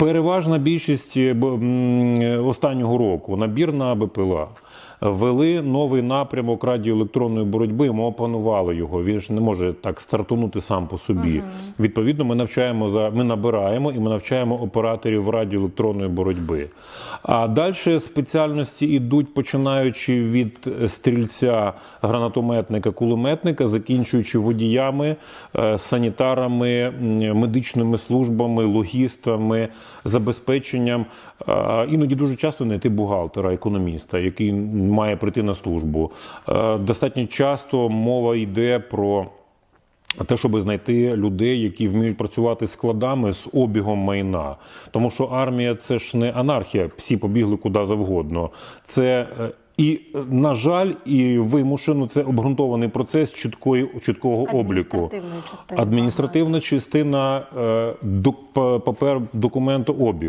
Переважна більшість е, останнього року набір на БПЛА. Ввели новий напрямок радіоелектронної боротьби. Ми опанували його. Він ж не може так стартунути сам по собі. Відповідно, ми навчаємо за ми набираємо і ми навчаємо операторів радіоелектронної боротьби. А далі спеціальності йдуть починаючи від стрільця, гранатометника, кулеметника, закінчуючи водіями, е, санітарами, медичними службами, логістами, забезпеченням. Е, Іноді дуже часто знайти бухгалтера, економіста, який має прийти на службу. Е, Достатньо часто мова йде про. Те, щоб знайти людей, які вміють працювати з складами з обігом майна, тому що армія це ж не анархія, всі побігли куди завгодно. Це е, і е, на жаль, і вимушено це обґрунтований процес чіткої чіткого обліку. Адміністративна частина е, док- па- папер документообіг.